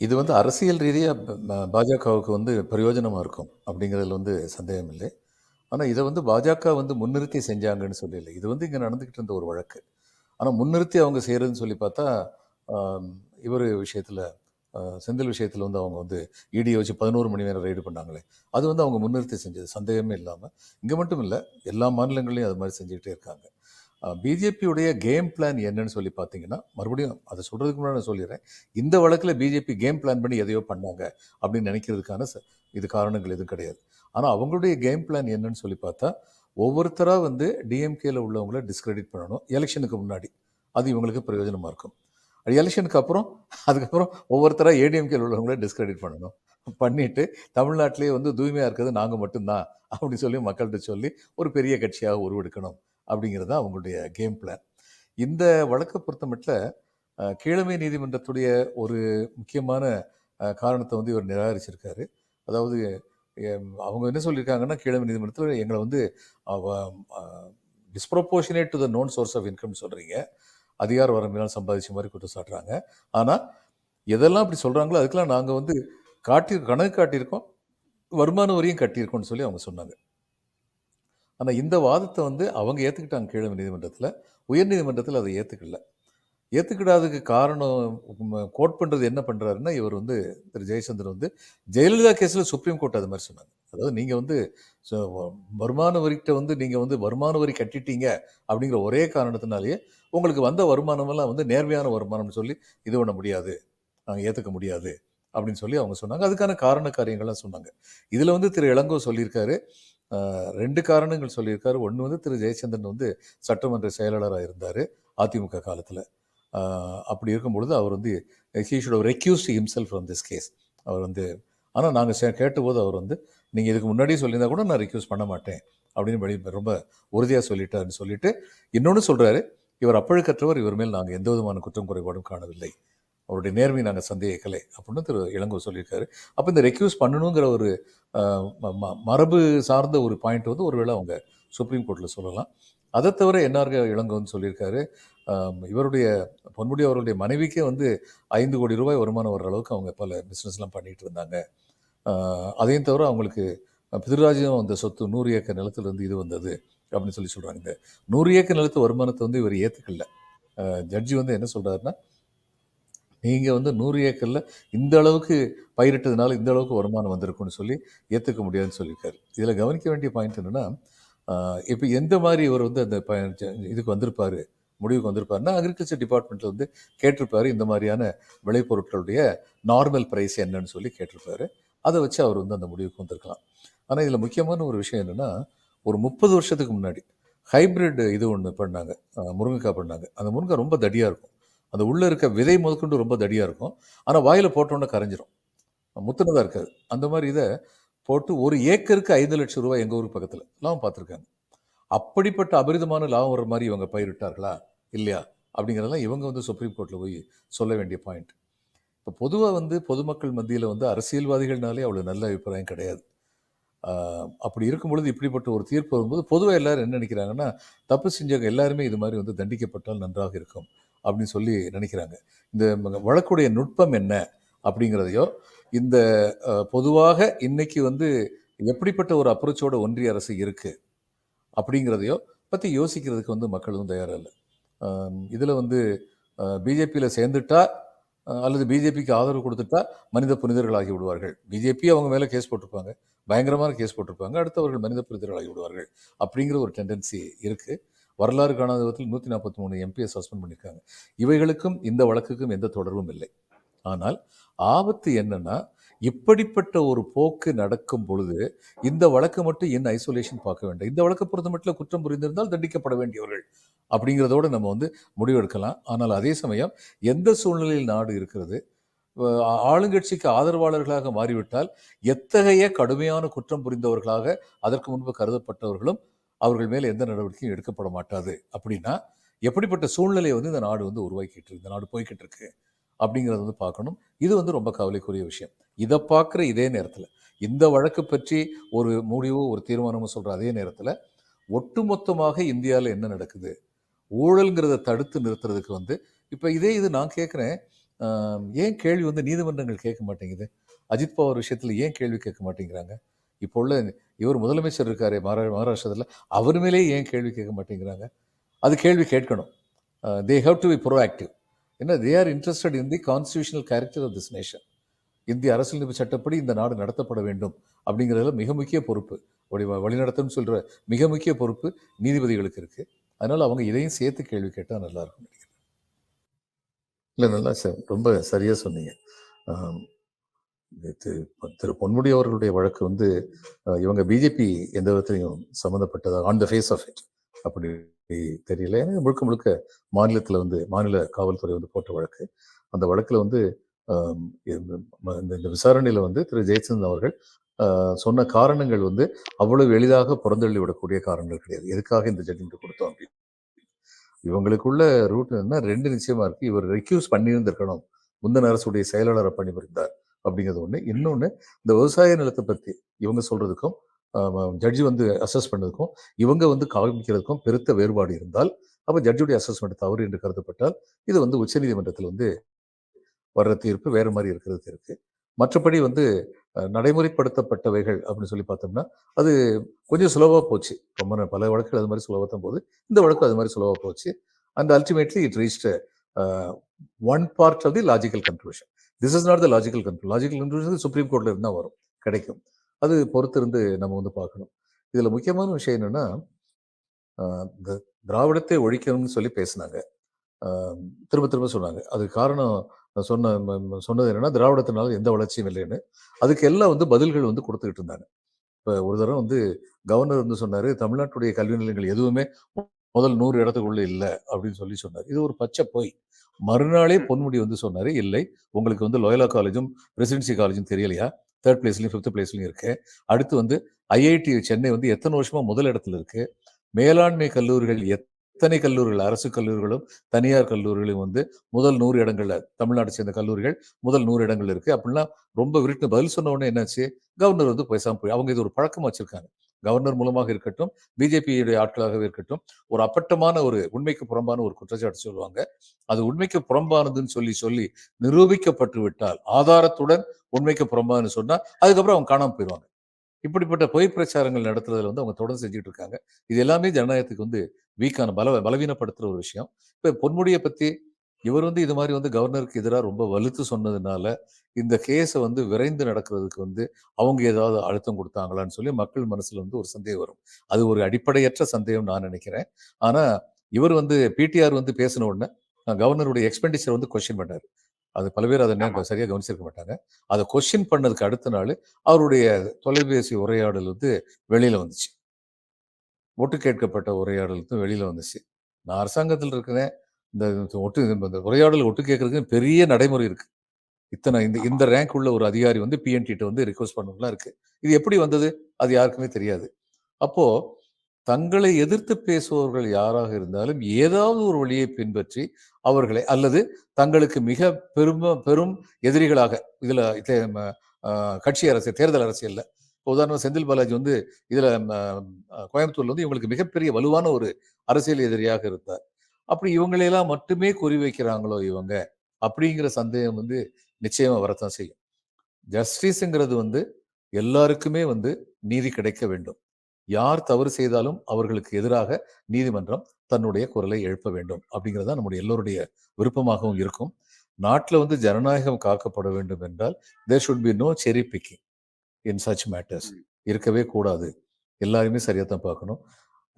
இது வந்து அரசியல் ரீதியாக பாஜகவுக்கு வந்து பிரயோஜனமாக இருக்கும். அப்படிங்கிறதுல வந்து சந்தேகம் இல்லை. ஆனால் இதை வந்து பாஜக வந்து முன்னிறுத்தி செஞ்சாங்கன்னு சொல்லல. இது வந்து இங்கே நடந்துக்கிட்டு இருந்த ஒரு வழக்கு. ஆனால் முன்னிறுத்தி அவங்க செய்கிறதுன்னு சொல்லி பார்த்தா, இவர் விஷயத்தில் செந்தில் விஷயத்தில் வந்து அவங்க வந்து இடியை வச்சு 11 மணி நேரம் ரைடு பண்ணாங்களே, அது வந்து அவங்க முன்னிறுத்தி செஞ்சது. சந்தேகமே இல்லாமல் இங்கே மட்டும் இல்லை எல்லா மாநிலங்களையும் அது மாதிரி செஞ்சுக்கிட்டே இருக்காங்க. பிஜேபியுடைய கேம் பிளான் என்னன்னு சொல்லி பார்த்தீங்கன்னா, மறுபடியும் அதை சொல்கிறதுக்கு முன்னாடி நான் சொல்லிடுறேன் இந்த வழக்கில் பிஜேபி கேம் பிளான் பண்ணி எதையோ பண்ணாங்க அப்படின்னு நினைக்கிறதுக்கான ச இது காரணங்கள் எதுவும் கிடையாது. ஆனால் அவங்களுடைய கேம் பிளான் என்னன்னு சொல்லி பார்த்தா, ஒவ்வொருத்தராக வந்து டிஎம்கேல உள்ளவங்கள டிஸ்கிரெடிட் பண்ணணும். எலக்ஷனுக்கு முன்னாடி. அது இவங்களுக்கு பிரயோஜனமாக இருக்கும். எலெக்ஷனுக்கு அப்புறம் அதுக்கப்புறம் ஒவ்வொருத்தராக ஏடிஎம்கேல உள்ளவங்கள டிஸ்கிரெடிட் பண்ணணும். பண்ணிட்டு தமிழ்நாட்டிலேயே வந்து தூய்மையாக இருக்கிறது நாங்கள் மட்டும்தான் அப்படின்னு சொல்லி மக்கள்கிட்ட சொல்லி ஒரு பெரிய கட்சியாக உருவெடுக்கணும். அப்படிங்கிறது தான் அவங்களுடைய கேம் பிளான். இந்த வழக்கை பொறுத்தமட்டில் அ கீழமை நீதிமன்றத்துடைய ஒரு முக்கியமான காரணத்தை வந்து இவர் நிராகரிச்சிருக்காரு. அதாவது அவங்க என்ன சொல்லியிருக்காங்கன்னா, கீழமை நீதிமன்றத்தில் எங்களை வந்து அவ to disproportionate the known source of இன்கம்னு சொல்கிறீங்க அதிகார வரம்பினால் சம்பாதிச்ச மாதிரி குற்றம் சாட்டுறாங்க. ஆனால் எதெல்லாம் அப்படி சொல்கிறாங்களோ அதுக்கெல்லாம் நாங்கள் வந்து காட்டி கணக்கு காட்டியிருக்கோம். வருமான வரியும் கட்டியிருக்கோம்னு சொல்லி அவங்க சொன்னாங்க. ஆனால் இந்த வாதத்தை வந்து அவங்க ஏற்றுக்கிட்டாங்க கீழமை நீதிமன்றத்தில் உயர்நீதிமன்றத்தில் அதை ஏற்றுக்கல ஏற்றுக்கிடாததுக்கு காரணம் கோட் பண்ணுறது என்ன பண்ணுறாருன்னா இவர் வந்து திரு ஜெயச்சந்திரன் வந்து ஜெயலலிதா கேஸில் சுப்ரீம் கோர்ட் அது மாதிரி சொன்னாங்க. அதாவது நீங்கள் வந்து வருமான வரிக்கிட்ட வந்து நீங்கள் வந்து வருமான வரி கட்டிட்டீங்க அப்படிங்கிற ஒரே காரணத்தினாலேயே, உங்களுக்கு வந்த வருமானமெல்லாம் வந்து நேர்மையான வருமானம்னு சொல்லி இது பண்ண முடியாது. நாங்கள் ஏற்றுக்க முடியாது. அப்படின்னு சொல்லி அவங்க சொன்னாங்க. அதுக்கான காரண காரியங்கள்லாம் சொன்னாங்க. இதில் வந்து திரு இளங்கோ சொல்லியிருக்காரு. ரெண்டு காரணங்கள் சொல்லியிருக்காரு. ஒன்று வந்து திரு ஜெயச்சந்திரன் வந்து சட்டமன்ற செயலாளராக இருந்தார் அதிமுக காலத்தில் அப்படி இருக்கும் பொழுது அவர் வந்து he should recuse himself from this case. அவர் வந்து ஆனால் நாங்கள் சே கேட்டபோது அவர் வந்து, நீங்கள் இதுக்கு முன்னாடியே சொல்லியிருந்தா கூட நான் ரெக்யூஸ் பண்ண மாட்டேன்." அப்படின்னு வெளி ரொம்ப உறுதியாக சொல்லிட்டாருன்னு சொல்லிட்டு, இன்னொன்று சொல்கிறாரு "இவர் அப்பழுக்கற்றவர். இவர் மேல் நாங்கள் எந்த விதமான குற்றம் குறைபாடும் காணவில்லை. அவருடைய நேர்மையை நாங்கள் சந்தேகிக்கலை." அப்படின்னு திரு இளங்கோ சொல்லியிருக்காரு. அப்போ இந்த ரெக்யூஸ் பண்ணணுங்கிற ஒரு ம ம மரபு சார்ந்த ஒரு பாயிண்ட் வந்து ஒருவேளை அவங்க சுப்ரீம் கோர்ட்டில் சொல்லலாம். அதை தவிர என்ஆர்க இளங்கோன்னு சொல்லியிருக்காரு. இவருடைய பொன்முடி அவருடைய மனைவிக்கே வந்து ஐந்து கோடி ரூபாய் வருமானம் வர்ற அளவுக்கு அவங்க பல பிஸ்னஸ்லாம் பண்ணிட்டு இருந்தாங்க. அதையும் தவிர அவங்களுக்கு பிதுராஜ்யம் அந்த சொத்து நூறு ஏக்கர் நிலத்துலேருந்து இது வந்தது. அப்படின்னு சொல்லி சொல்கிறாங்க இந்த 100 ஏக்கர் நிலத்து வருமானத்தை வந்து இவர் ஏற்றுக்கல ஜட்ஜி வந்து என்ன சொல்கிறாருன்னா நீங்கள் வந்து நூறு ஏக்கரில் இந்த அளவுக்கு பயிரிட்டதுனால இந்த அளவுக்கு வருமானம் வந்திருக்கும்னு சொல்லி ஏற்றுக்க முடியாதுன்னு சொல்லியிருக்காரு. இதில் கவனிக்க வேண்டிய பாயிண்ட் என்னன்னா, இப்போ எந்த மாதிரி இவர் வந்து அந்த ப இதுக்கு வந்திருப்பார் முடிவுக்கு வந்திருப்பாருன்னா, அக்ரிகல்ச்சர் டிபார்ட்மெண்ட்டில் வந்து கேட்டிருப்பாரு. இந்த மாதிரியான விளைபொருட்களுடைய நார்மல் ப்ரைஸ் என்னன்னு சொல்லி கேட்டிருப்பாரு. அதை வச்சு அவர் வந்து அந்த முடிவுக்கு வந்திருக்கலாம். ஆனால் இதில் முக்கியமான ஒரு விஷயம் என்னென்னா ஒரு 30 வருஷத்துக்கு முன்னாடி ஹைபிரிட் இது ஒன்று பண்ணாங்க. முருங்கைக்காய் பண்ணாங்க. அந்த முருங்கை ரொம்ப தடியாக இருக்கும். அந்த உள்ள இருக்க விதை முதற்கொண்டு ரொம்ப தடியா இருக்கும். ஆனா, வாயில போட்டோனே கரைஞ்சிரும். முத்துனதா இருக்காது. அந்த மாதிரி இதை போட்டு ஒரு ஏக்கருக்கு ஐந்து லட்சம் ரூபாய் எங்க ஊருக்கு பக்கத்துல. லாபம் பார்த்துருக்காங்க. அப்படிப்பட்ட அபரிதமான லாபம் வர்ற மாதிரி இவங்க பயிரிட்டார்களா? இல்லையா? அப்படிங்கிறதெல்லாம் இவங்க வந்து சுப்ரீம் கோர்ட்ல போய் சொல்ல வேண்டிய பாயிண்ட். இப்போ பொதுவா வந்து பொதுமக்கள் மத்தியில வந்து அரசியல்வாதிகள்னாலே அவ்வளோ நல்ல அபிப்பிராயம் கிடையாது. அப்படி இருக்கும் பொழுது இப்படிப்பட்ட ஒரு தீர்ப்பு வரும்போது, பொதுவா எல்லாரும் என்ன நினைக்கிறாங்கன்னா தப்பு செஞ்சவங்க எல்லாருமே இது மாதிரி வந்து தண்டிக்கப்பட்டால் நன்றாக இருக்கும். அப்படின்னு சொல்லி நினைக்கிறாங்க இந்த வழக்குடைய நுட்பம் என்ன? அப்படிங்கிறதையோ, இந்த பொதுவாக இன்னைக்கு வந்து எப்படிப்பட்ட ஒரு அப்ரோச்சோட ஒன்றிய அரசு இருக்குது அப்படிங்கிறதையோ பற்றி யோசிக்கிறதுக்கு வந்து மக்களும் தயாராக இல்லை இதில் வந்து பிஜேபியில் சேர்ந்துட்டா, அல்லது பிஜேபிக்கு ஆதரவு கொடுத்துட்டா மனித புனிதர்கள் ஆகி விடுவார்கள். பிஜேபி அவங்க மேலே கேஸ் போட்டிருப்பாங்க. பயங்கரமான கேஸ் போட்டிருப்பாங்க. அடுத்து அவர்கள் மனித புனிதர்கள் ஆகி விடுவார்கள். அப்படிங்கிற ஒரு டெண்டன்சி இருக்குது வரலாறு காணாத விதத்தில் நூற்றி நாற்பத்தி மூணு எம்பியை சஸ்பெண்ட் பண்ணியிருக்காங்க. இவைகளுக்கும் இந்த வழக்குக்கும் எந்த தொடர்பும் இல்லை. ஆனால் ஆபத்து என்னன்னா, இப்படிப்பட்ட ஒரு போக்கு நடக்கும் பொழுது, இந்த வழக்கு மட்டும் என் ஐசோலேஷன் பார்க்க வேண்டாம். இந்த வழக்கு பொறுத்த மட்டும் குற்றம் புரிந்திருந்தால் தண்டிக்கப்பட வேண்டியவர்கள். அப்படிங்கிறதோட நம்ம வந்து முடிவெடுக்கலாம். ஆனால் அதே சமயம் எந்த சூழ்நிலையில் நாடு இருக்கிறது? ஆளுங்கட்சிக்கு ஆதரவாளர்களாக மாறிவிட்டால், எத்தகைய கடுமையான குற்றம் புரிந்தவர்களாக அதற்கு முன்பு கருதப்பட்டவர்களும், அவர்கள் மேல் எந்த நடவடிக்கையும் எடுக்கப்பட மாட்டாது. அப்படின்னா, எப்படிப்பட்ட சூழ்நிலையை வந்து இந்த நாடு வந்து உருவாக்கிட்டு இருக்கு, இந்த நாடு போய்க்கிட்டு இருக்கு. அப்படிங்கிறத வந்து பார்க்கணும். இது வந்து ரொம்ப கவலைக்குரிய விஷயம். இதை பார்க்குற இதே நேரத்தில் இந்த வழக்கு பற்றி ஒரு முடிவோ, ஒரு தீர்மானமோ சொல்கிற அதே நேரத்தில் ஒட்டுமொத்தமாக இந்தியாவில் என்ன நடக்குது? ஊழல்ங்கிறத தடுத்து நிறுத்துறதுக்கு வந்து இப்போ இதே இது நான் கேட்குறேன் ஏன் கேள்வி வந்து நீதிமன்றங்கள் கேட்க மாட்டேங்குது அஜித் பவார் விஷயத்தில் ஏன் கேள்வி கேட்க மாட்டேங்கிறாங்க இப்போ உள்ள இவர் முதலமைச்சர் இருக்கார் மகா மகாராஷ்டிரத்தில் அவர் மேலே ஏன் கேள்வி கேட்க மாட்டேங்கிறாங்க? அது கேள்வி கேட்கணும். They have to be proactive ஏன்னா they are interested in the constitutional character of this nation இந்திய அரசியலமைப்பு சட்டப்படி இந்த நாடு நடத்தப்பட வேண்டும் அப்படிங்கிறதுல மிக முக்கிய பொறுப்பு. அப்படி வ- வழிநடத்தணும்னு சொல்கிற மிக முக்கிய பொறுப்பு நீதிபதிகளுக்கு இருக்குது அதனால் அவங்க இதையும் சேர்த்து கேள்வி கேட்டால் நல்லாயிருக்கும் நினைக்கிறேன். இல்லை நல்லா சார் ரொம்ப சரியாக சொன்னீங்க. திரு பொன்முடி அவர்களுடைய வழக்கு வந்து இவங்க பிஜேபி எந்த விதத்திலையும் சம்மந்தப்பட்டதா on the face of it அப்படி தெரியல. ஏன்னா முழுக்க முழுக்க மாநிலத்தில் வந்து மாநில காவல்துறை வந்து போட்ட வழக்கு. அந்த வழக்கில் வந்து இந்த இந்த- விசாரணையில் வந்து திரு ஜெயச்சந்திரன் அவர்கள் ஆஹ், சொன்ன காரணங்கள் வந்து அவ்வளவு எளிதாக புறந்தள்ளி விடக்கூடிய காரணங்கள் கிடையாது. எதுக்காக இந்த ஜட்ஜ்மெண்ட் கொடுத்தோம் அப்படின்னு. இவங்களுக்குள்ள ரூட் என்ன ரெண்டு நிச்சயமா இருக்கு. இவர் ரெக்யூஸ் பண்ணியிருந்திருக்கணும். முந்தின அரசுடைய செயலாளரை பணிபுரிந்தார். அப்படிங்கிறது ஒன்று இன்னொன்று இந்த விவசாய நிலத்தை பற்றி இவங்க சொல்கிறதுக்கும் ஜட்ஜி வந்து அசஸ் பண்ணதுக்கும் இவங்க வந்து காமிக்கிறதுக்கும் பெருத்த வேறுபாடு இருந்தால் அப்போ ஜட்ஜுடைய அசஸ்மெண்ட் தவறு என்று கருதப்பட்டால் இது வந்து உச்சநீதிமன்றத்தில் வந்து வர்ற தீர்ப்பு வேறு மாதிரி இருக்கிறது இருக்குது மற்றபடி வந்து நடைமுறைப்படுத்தப்பட்டவைகள் அப்படின்னு சொல்லி பார்த்தோம்னா அது கொஞ்சம் சுலபமாக போச்சு. ரொம்ப பல வழக்குகள் அது மாதிரி சுலபமாக தான் போகுது. இந்த வழக்கு அது மாதிரி சுலபமாக போச்சு. And ultimately it reached one part of the logical conclusion this is not the logical conclu logical conclusion supreme கோர்ட்டில் இருந்தால் வரும். கிடைக்கும். அது பொறுத்திருந்து நம்ம வந்து பார்க்கணும். இதில் முக்கியமான விஷயம் என்னன்னா இந்த திராவிடத்தை ஒழிக்கணும்னு சொல்லி பேசினாங்க. ஆஹ் திரும்ப திரும்ப சொன்னாங்க. அதுக்கு காரணம் சொன்ன சொன்னது என்னன்னா திராவிடத்தினால எந்த வளர்ச்சியும் இல்லைன்னு. அதுக்கு எல்லாம் வந்து பதில்கள் வந்து கொடுத்துக்கிட்டு இருந்தாங்க. இப்போ ஒரு தடவை வந்து கவர்னர் வந்து சொன்னாரு தமிழ்நாட்டுடைய கல்வி நிலையங்கள் எதுவுமே முதல் நூறு இடத்துக்குள்ளே இல்லை அப்படின்னு சொல்லி சொன்னார். இது ஒரு பச்சை பொய். மறுநாளே. பொன்முடி வந்து சொன்னாரு இல்லை உங்களுக்கு வந்து லோயலா காலேஜும் பிரசிடென்சி காலேஜும் தெரியலையா? தேர்ட் பிளேஸ்லயும் ஃபிஃப்த் பிளேஸ்லயும் இருக்கு. அடுத்து வந்து ஐஐடி சென்னை வந்து எத்தனை வருஷமா முதல் இடத்துல இருக்கு? மேலாண்மை கல்லூரிகள் எத்தனை கல்லூரிகள்? அரசு கல்லூரிகளும் தனியார் கல்லூரிகளும் வந்து முதல் நூறு இடங்கள்ல தமிழ்நாடு சேர்ந்த கல்லூரிகள் முதல் நூறு இடங்கள் இருக்கு. அப்படின்னா ரொம்ப விருட்டு பதில் சொன்ன உடனே என்னாச்சு? கவர்னர் வந்து பேசாம போய் அவங்க இது ஒரு பழக்கமா வச்சிருக்காங்க. கவர்னர் மூலமாக இருக்கட்டும் பிஜேபியுடைய ஆட்களாகவே இருக்கட்டும் ஒரு அப்பட்டமான ஒரு உண்மைக்கு புறம்பான ஒரு குற்றச்சாட்டு சொல்லுவாங்க. அது உண்மைக்கு புறம்பானதுன்னு சொல்லி சொல்லி நிரூபிக்கப்பட்டு விட்டால் ஆதாரத்துடன் உண்மைக்கு புறம்பானு சொன்னால் அதுக்கப்புறம் அவங்க காணாம போயிடுவாங்க இப்படிப்பட்ட பொய் பிரச்சாரங்கள் நடத்துறதுல வந்து அவங்க தொடர்ந்து செஞ்சுட்டு இருக்காங்க. இது எல்லாமே ஜனநாயகத்துக்கு வந்து வீக்கான பல பலவீனப்படுத்துகிற ஒரு விஷயம். இப்போ பொன்முடியை பற்றி இவர் வந்து இது மாதிரி வந்து கவர்னருக்கு எதிராக ரொம்ப வலுத்து சொன்னதுனால இந்த கேஸை வந்து விரைந்து நடக்கிறதுக்கு வந்து அவங்க ஏதாவது அழுத்தம் கொடுத்தாங்களான்னு சொல்லி மக்கள் மனசுல வந்து ஒரு சந்தேகம் வரும். அது ஒரு அடிப்படையற்ற சந்தேகம் நான் நினைக்கிறேன். ஆனா இவர் வந்து பிடிஆர் வந்து பேசின உடனே கவர்னருடைய எக்ஸ்பெண்டிச்சர் வந்து கொஸ்டின் பண்ணாரு. அது பல பேர் அதை ஆமா. என்ன சரியா கவனிச்சிருக்க மாட்டாங்க. அதை கொஸ்டின் பண்ணதுக்கு அடுத்த நாள் அவருடைய தொலைபேசி உரையாடல் வந்து வெளியில வந்துச்சு. ஒட்டு கேட்கப்பட்ட உரையாடல் வந்து வெளியில வந்துச்சு. நான் அரசாங்கத்தில் இருக்கிறேன். இந்த ஒட்டு இந்த உரையாடல் ஒட்டு கேட்கறதுக்கு பெரிய நடைமுறை இருக்கு. இத்தனை இந்த. இந்த ரேங்க் உள்ள ஒரு அதிகாரி வந்து பிஎன்டிட்ட வந்து ரிக்வஸ்ட் பண்ணலாம் இருக்கு. இது எப்படி வந்தது? அது யாருக்குமே தெரியாது. அப்போ தங்களை எதிர்த்து பேசுபவர்கள் யாராக இருந்தாலும் ஏதாவது ஒரு வழியை பின்பற்றி அவர்களை அல்லது தங்களுக்கு மிக பெரும பெரும் எதிரிகளாக இதுல கட்சி அரசியல் தேர்தல் அரசியல்ல இப்போ உதாரணம் செந்தில் பாலாஜி வந்து இதுல கோயம்புத்தூர்ல வந்து இவங்களுக்கு மிகப்பெரிய வலுவான ஒரு அரசியல் எதிரியாக இருந்தார். அப்படி இவங்களையெல்லாம் மட்டுமே குறி வைக்கிறாங்களோ இவங்க? அப்படிங்கிற சந்தேகம் வந்து நிச்சயமா வரத்தான் செய்யும். ஜஸ்டிஸ்ங்கிறது வந்து எல்லாருக்குமே வந்து நீதி கிடைக்க வேண்டும். யார் தவறு செய்தாலும் அவர்களுக்கு எதிராக நீதிமன்றம் தன்னுடைய குரலை எழுப்ப வேண்டும். அப்படிங்கிறது நம்முடைய எல்லோருடைய விருப்பமாகவும் இருக்கும். நாட்டில் வந்து ஜனநாயகம் காக்கப்பட வேண்டும் என்றால் there should be no cherry picking in such matters. இருக்கவே கூடாது. எல்லாருமே சரியா தான் பார்க்கணும்.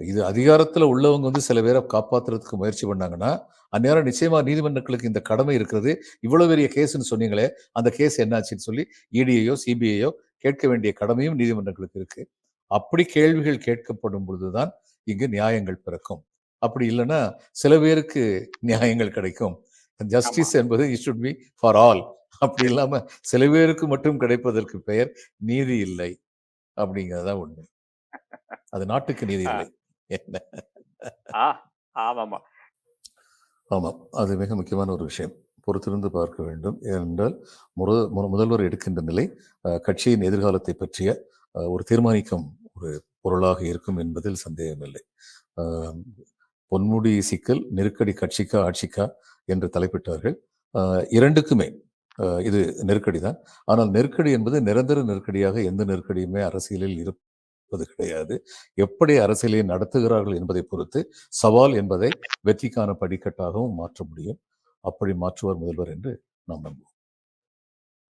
இது அதிகாரத்துல உள்ளவங்க வந்து சில பேரை காப்பாத்துறதுக்கு முயற்சி பண்ணாங்கன்னா அந்நேரம் நிச்சயமா நீதிமன்றங்களுக்கு இந்த கடமை இருக்கிறது. இவ்வளவு பெரிய கேஸ்ன்னு சொன்னீங்களே அந்த கேஸ் என்னாச்சுன்னு சொல்லி இடியையோ சிபிஐயோ கேட்க வேண்டிய கடமையும் நீதிமன்றங்களுக்கு இருக்கு. அப்படி கேள்விகள் கேட்கப்படும் பொழுதுதான் இங்கு நியாயங்கள் பிறக்கும். அப்படி இல்லைன்னா சில பேருக்கு நியாயங்கள் கிடைக்கும். ஜஸ்டிஸ் என்பது it should be for all அப்படி இல்லாம சில பேருக்கு மட்டும் கிடைப்பதற்கு பெயர் நீதி இல்லை. அப்படிங்கறதுதான் உண்மை. அது நாட்டுக்கு நீதி இல்லை. ஆ ஆமாமா ஆமாம் அது மிக முக்கியமான ஒரு விஷயம். பொறுத்திருந்து பார்க்க வேண்டும். ஏனென்றால் முதல்வர் எடுக்கின்ற நிலை கட்சியின் எதிர்காலத்தை பற்றிய ஒரு தீர்மானிக்கும் ஒரு பொருளாக இருக்கும் என்பதில் சந்தேகமில்லை. பொன்முடி சிக்கல் நெருக்கடி கட்சிக்கா ஆட்சிக்கா என்று தலைப்பிட்டார்கள். அ 2க்குமே அ இது நெருக்கடி தான். ஆனால் நெருக்கடி என்பது நிரந்தர நெருக்கடியாக எந்த நெருக்கடியுமே அரசியலில் இருப்பது கிடையாது. எப்படி அரசியலை நடத்துகிறார்கள் என்பதை பொறுத்து, சவால் என்பதை வெற்றிக்கான படிக்கட்டாகவும் மாற்ற முடியும். அப்படி மாற்றுவார் முதல்வர் என்று நாம் நம்புவோம்.